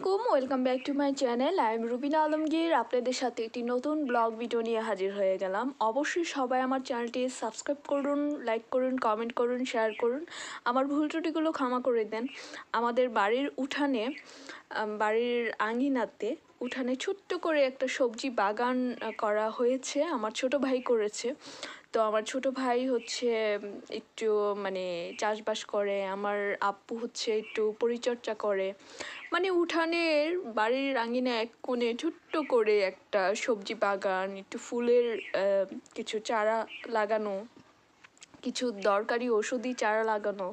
আলাইকুম welcome back to my channel. I am Rubina Alamgir. আপনাদের সাথে একটি নতুন ব্লগ ভিডিও নিয়ে হাজির হয়ে গেলাম। অবশ্যই সবাই আমার চ্যানেলটি সাবস্ক্রাইব করুন, লাইক করুন, কমেন্ট করুন, শেয়ার করুন। আমার ভুল ত্রুটিগুলো ক্ষমা করে দেন। আমাদের বাড়ির উঠানে বাড়ির আঙিনাতে উঠানে ছোট্ট করে একটা সবজি বাগান করা হয়েছে। আমার ছোট ভাই করেছে। তো আমার ছোট ভাই হচ্ছে একটু মানে চাষবাস করে। আমার আপ্পু হচ্ছে একটু পরিচর্যা করে। উঠানের বাড়ির আঙিনা এক কোণে ছোট্ট করে একটা সবজি বাগান, একটু ফুলের কিছু চারা লাগানো, কিছু দরকারি ওষুধি চারা লাগানো,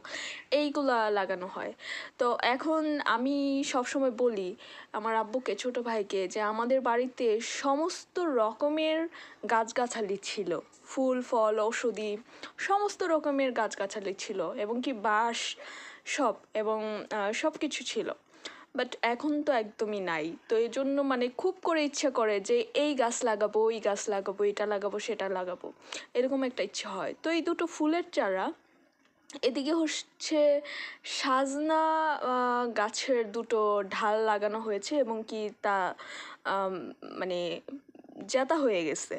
এইগুলা লাগানো হয়। তো এখন আমি সবসময় বলি আমার আব্বুকে, ছোট ভাইকে যে আমাদের বাড়িতে সমস্ত রকমের গাছগাছালি ছিল। ফুল, ফল ওষুধি সমস্ত রকমের গাছগাছালি ছিল এবং কি বাঁশ সব এবং সব কিছু ছিল। বাট এখন তো একদমই নাই। তো এই জন্য মানে খুব করে ইচ্ছা করে যে এই গাছ লাগাবো, ওই গাছ লাগাবো, এটা লাগাবো, সেটা লাগাবো। এরকম একটা ইচ্ছা হয়। তো এই দুটো ফুলের চারা, এদিকে হচ্ছে সাজনা গাছের দুটো ঢাল লাগানো হয়েছে এবং কি তা মানে জাতা হয়ে গেছে।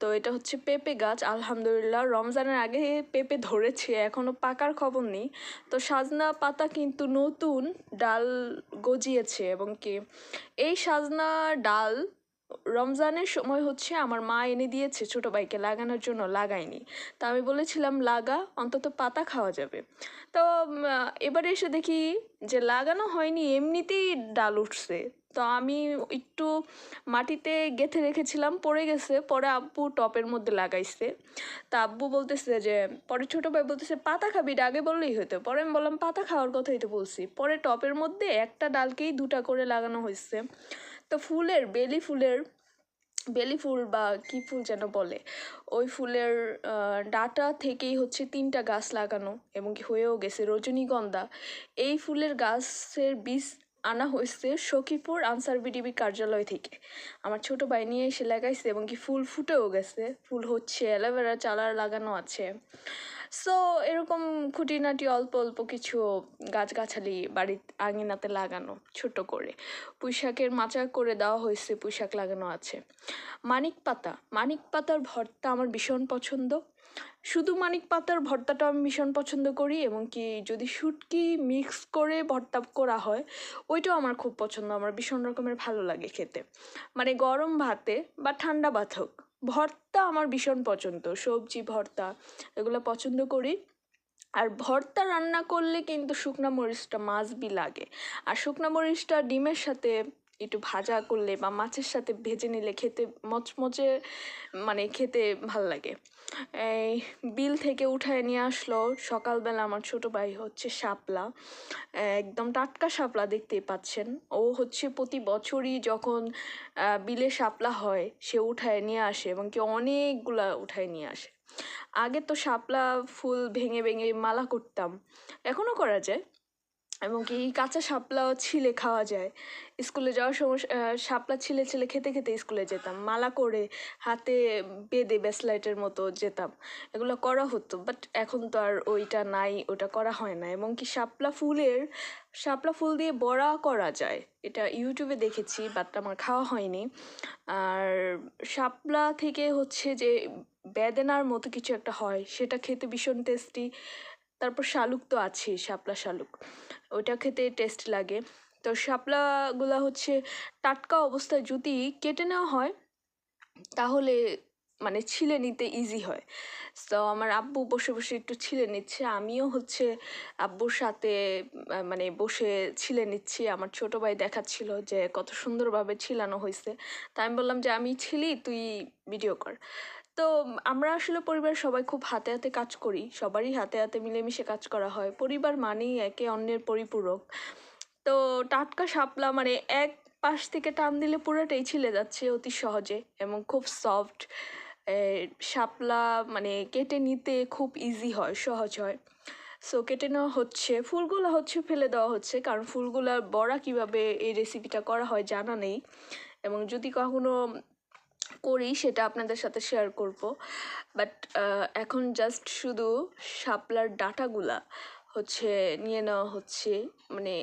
তো এটা হচ্ছে পেঁপে গাছ। আলহামদুলিল্লাহ রমজানের আগে পেঁপে ধরেছে এখনও পাকার খবর নেই। তো সাজনা পাতা কিন্তু নতুন, ডাল গজিয়েছে এবং কি এই সাজনা ডাল রমজানের সময় হচ্ছে আমার মা এনে দিয়েছে ছোটো ভাইকে লাগানোর জন্য লাগাইনি তা আমি বলেছিলাম, লাগা, অন্তত পাতা খাওয়া যাবে। তো এবারে এসে দেখি যে লাগানো হয়নি, এমনিতেই ডাল উঠছে। তো আমি একটু মাটিতে গেঁথে রেখেছিলাম, পড়ে গেছে। পরে আব্বু টপের মধ্যে লাগাইছে। তা আব্বু বলতেছে যে, পরে ছোটো ভাই বলতেছে, পাতা খাবি? এটা আগে বললেই হতো পরে আমি বললাম, পাতা খাওয়ার কথাই তো বলছি। পরে টপের মধ্যে একটা ডালকেই দুটা করে লাগানো হয়েছে তো ফুলের, বেলি ফুলের, বেলি ফুল বা কি ফুল যেন বলে, ওই ফুলের ডাটা থেকেই হচ্ছে তিনটা গাছ লাগানো এবং কি হয়েও গেছে রজনীগন্ধা। এই ফুলের গাছের বীজ আনা হয়েছে সখীপুর আনসার বিডিবি কার্যালয় থেকে। আমার ছোট ভাই নিয়ে এসে লাগাইছে এবং কি ফুল ফুটেও গেছে। ফুল হচ্ছে অ্যালোভেরা চালার লাগানো আছে। সো এরকম খুঁটিনাটি অল্প অল্প কিছু গাছগাছালি বাড়ির আঙিনাতে লাগানো, ছোট করে। পুঁইশাকের মাচা করে দেওয়া হয়েছে, পুঁইশাক লাগানো আছে। মানিক পাতা, মানিক পাতার ভর্তা আমার ভীষণ পছন্দ। শুধু মানিক পাতার ভর্তাটা আমি ভীষণ পছন্দ করি এবং কি যদি শুটকি মিক্স করে ভর্তা করা হয়, ওইটাও আমার খুব পছন্দ। আমার ভীষণ রকমের ভালো লাগে খেতে। মানে গরম ভাতে বা ঠান্ডা ভাত হোক। ভর্তা আমার ভীষণ পছন্দ। সবজি, ভর্তা এগুলো পছন্দ করি। আর ভর্তা রান্না করলে কিন্তু শুকনো মরিচটা মাছবি লাগে। আর শুকনো মরিচটা ডিমের সাথে একটু ভাজা করলে বা মাছের সাথে ভেজে নিলে খেতে মচমচে মানে খেতে ভালো লাগে। এই বিল থেকে উঠায় নিয়ে আসলো সকালবেলা আমার ছোট ভাই হচ্ছে শাপলা। একদম টাটকা শাপলা দেখতেই পাচ্ছেন। ও হচ্ছে প্রতি বছরই যখন বিলে শাপলা হয়, সে উঠায় নিয়ে আসে এবং কি অনেকগুলা উঠায় নিয়ে আসে। আগে তো শাপলা ফুল ভেঙে ভেঙে মালা করতাম। এখনও করা যায়? এবং কি কাঁচা শাপলাও ছিলে খাওয়া যায়। স্কুলে যাওয়ার সময় শাপলা ছিলে ছিলে খেতে খেতে স্কুলে যেতাম। মালা করে হাতে বেঁধে ব্যাসলাইটের মতো যেতাম। এগুলো করা হতো বাট এখন তো আর ওইটা নাই, ওটা করা হয় না। এবং কি শাপলা ফুলের, শাপলা ফুল দিয়ে বড়া করা যায়। এটা ইউটিউবে দেখেছি বাট আমার খাওয়া হয়নি। আর শাপলা থেকে হচ্ছে যে বেদেনার মতো কিছু একটা হয়, সেটা খেতে ভীষণ টেস্টি তারপর শালুক তো আছেই, শাপলা শালুক। ওইটা খেতে টেস্ট লাগে। তো শাপলাগুলা হচ্ছে টাটকা অবস্থায় যদি কেটে নেওয়া হয়, তাহলে মানে ছিলে নিতে ইজি হয়। তো আমার আব্বু বসে বসে একটু ছিলে নিচ্ছে, আমিও হচ্ছে আব্বুর সাথে মানে বসে ছিলে নিচ্ছি। আমার ছোট ভাই দেখাচ্ছিল যে কত সুন্দরভাবে ছিলানো হয়েছে তা আমি বললাম যে, আমি ছিলি, তুই ভিডিও কর। তো আমরা আসলে পরিবার সবাই খুব হাতে হাতে কাজ করি। সবারই হাতে হাতে মিলেমিশে কাজ করা হয়। পরিবার মানেই একে অন্যের পরিপূরক। তো টাটকা শাপলা মানে এক পাশ থেকে টান দিলে পুরোটাই ছিলে যাচ্ছে অতি সহজে এবং খুব সফট শাপলা মানে কেটে নিতে খুব ইজি হয়, সহজ হয়। সো কেটে নেওয়া হচ্ছে, ফুলগুলো হচ্ছে ফেলে দেওয়া হচ্ছে কারণ ফুলগুলার বড়া কীভাবে এই রেসিপিটা করা হয় জানা নেই। এবং যদি কখনো করি, সেটা আপনাদের সাথে শেয়ার করব। বাট এখন জাস্ট শুধু শাপলার ডাটাগুলা হচ্ছে নিয়ে নেওয়া হচ্ছে। মানে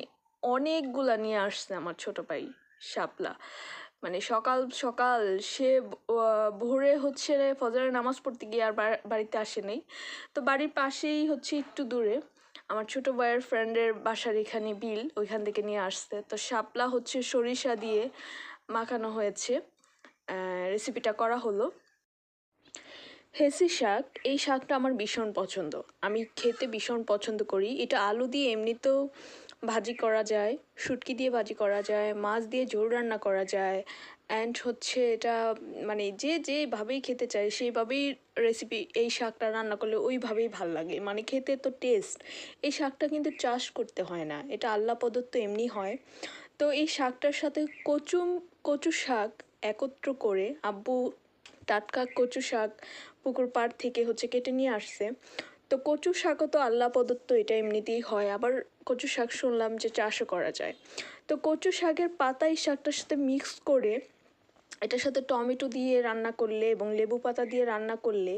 অনেকগুলা নিয়ে আসছে আমার ছোট ভাই শাপলা। মানে সকাল সকাল সে ভোরে হচ্ছে ফজরের নামাজ পড়তে গিয়ে আর বাড়িতে আসে নাই। তো বাড়ির পাশেই হচ্ছে একটু দূরে আমার ছোট ভাইয়ের ফ্রেন্ডের বাসার এখানে বিল, ওইখান থেকে নিয়ে আসছে। তো শাপলা হচ্ছে সরিষা দিয়ে মাখানো হয়েছে। রেসিপিটা করা হলো। হেসি শাক, এই শাকটা আমার ভীষণ পছন্দ। আমি খেতে ভীষণ পছন্দ করি। এটা আলু দিয়ে এমনিতেও ভাজি করা যায়, শুটকি দিয়ে ভাজি করা যায়, মাছ দিয়ে ঝোল রান্না করা যায় অ্যান্ড হচ্ছে এটা মানে যে যেভাবেই খেতে চায়, সেইভাবেই রেসিপি এই শাকটা রান্না করলে ওইভাবেই ভালো লাগে। মানে খেতে তো টেস্ট এই শাকটা কিন্তু চাষ করতে হয় না। এটা আল্লাহ প্রদত্ত এমনি হয়। তো এই শাকটার সাথে কচু কচু শাক একত্র করে আব্বু টাটকা কচু শাক পুকুর পাড় থেকে হচ্ছে কেটে নিয়ে আসছে। তো কচু শাকও তো আল্লাহ প্রদত্ত, এটা এমনিতেই হয়। আবার কচু শাক শুনলাম যে চাষও করা যায়। তো কচু শাকের পাতা এই শাকটার সাথে মিক্স করে এটার সাথে টমেটো দিয়ে রান্না করলে এবং লেবু পাতা দিয়ে রান্না করলে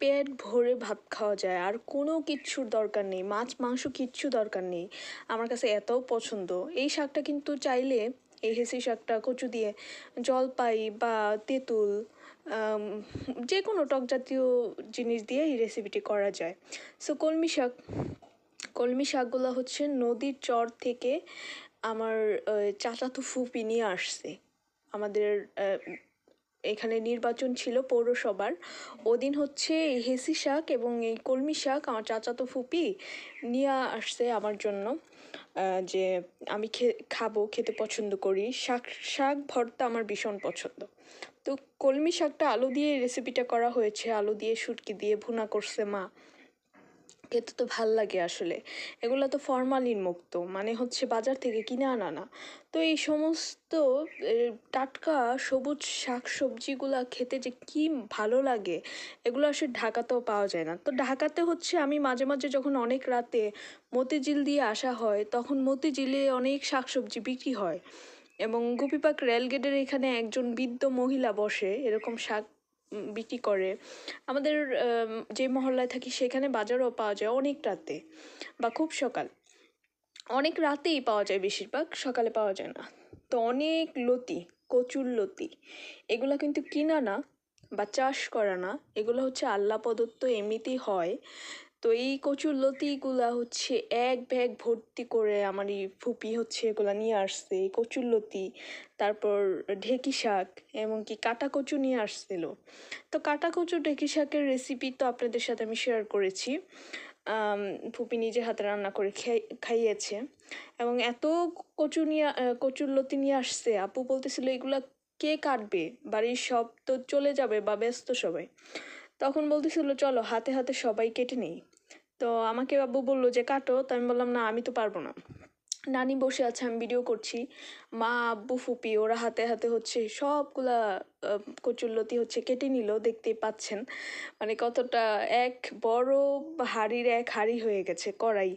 পেট ভরে ভাত খাওয়া যায়। আর কোনো কিচ্ছুর দরকার নেই, মাছ, মাংস কিচ্ছু দরকার নেই। আমার কাছে এতও পছন্দ। এই শাকটা কিন্তু চাইলে এই হেসি শাকটা কচু দিয়ে জলপাই বা তেঁতুল যে কোনো টক জাতীয় জিনিস দিয়ে এই রেসিপিটি করা যায়। সো কলমি শাক, কলমি শাকগুলো হচ্ছে নদীর চর থেকে আমার চাচাতো ফুপি নিয়ে আসছে। আমাদের এখানে নির্বাচন ছিল পৌরসভার। ওদিন হচ্ছে এই হেসি শাক এবং এই কলমি শাক আমার চাচাতো ফুপি নিয়ে আসছে আমার জন্য। যে আমি খে, খাব, খেতে পছন্দ করি। শাক শাক ভর্তা আমার ভীষণ পছন্দ। তো কলমি শাকটা আলু দিয়ে রেসিপিটা করা হয়েছে। আলু দিয়ে শুটকি দিয়ে ভুনা করছে মা। খেতে তো ভালো লাগে আসলে। এগুলো তো ফরমালিন মুক্ত মানে হচ্ছে বাজার থেকে কিনে আনা না। তো এই সমস্ত টাটকা, সবুজ শাক সবজিগুলা খেতে যে কি ভালো লাগে, এগুলো আসলে ঢাকাতেও পাওয়া যায় না। তো ঢাকাতে হচ্ছে আমি মাঝে মাঝে যখন অনেক রাতে মতিঝিল দিয়ে আসা হয়, তখন মতিঝিলে অনেক শাক সবজি বিক্রি হয়। এবং গুপিপাক রেলগেটের এখানে একজন বৃদ্ধ মহিলা বসে, এরকম শাক বিক্রি করে। আমাদের যে মহল্লায় থাকি সেখানে বাজারও পাওয়া যায় অনেক রাতে বা খুব সকাল। অনেক রাতেই পাওয়া যায় বেশিরভাগ, সকালে পাওয়া যায় না। তো অনেক লতি, কচুর লতি, এগুলো কিন্তু কিনা না বা চাষ করা না। এগুলো হচ্ছে আল্লাহ প্রদত্ত এমনিতেই হয়। তো এই কচুর লতিগুলা হচ্ছে এক ব্যাগ ভর্তি করে আমার এই ফুপি হচ্ছে এগুলা নিয়ে আসছে, এই কচুর লতি, তারপর ঢেকি শাক, এমনকি কাটা কচু নিয়ে আসছিল। তো কাটা কচু, ঢেকি শাকের রেসিপি তো আপনাদের সাথে আমি শেয়ার করেছি। ফুপি নিজে হাতে রান্না করে খাই- খাইয়েছে। এবং এত কচু নিয়ে কচুর লতি নিয়ে আসছে, আপু বলতেছিল, এগুলা কে কাটবে? বাড়ির সব তো চলে যাবে বা ব্যস্ত সবাই। তখন বলতেছিল, চলো, হাতে হাতে সবাই কেটে নেই। তো আমাকে আব্বু বলল যে, কাটো। তো আমি বললাম, না, আমি তো পারব না। নানি বসে আছে, আমি ভিডিও করছি। মা, আব্বু, ফুপি, ওরা হাতে হাতে হচ্ছে সবগুলা কচুল্লতি হচ্ছে কেটে নিল, দেখতেই পাচ্ছেন। মানে কতটা এক বড় হাড়ির এক হাড়ি হয়ে গেছে, কড়াই।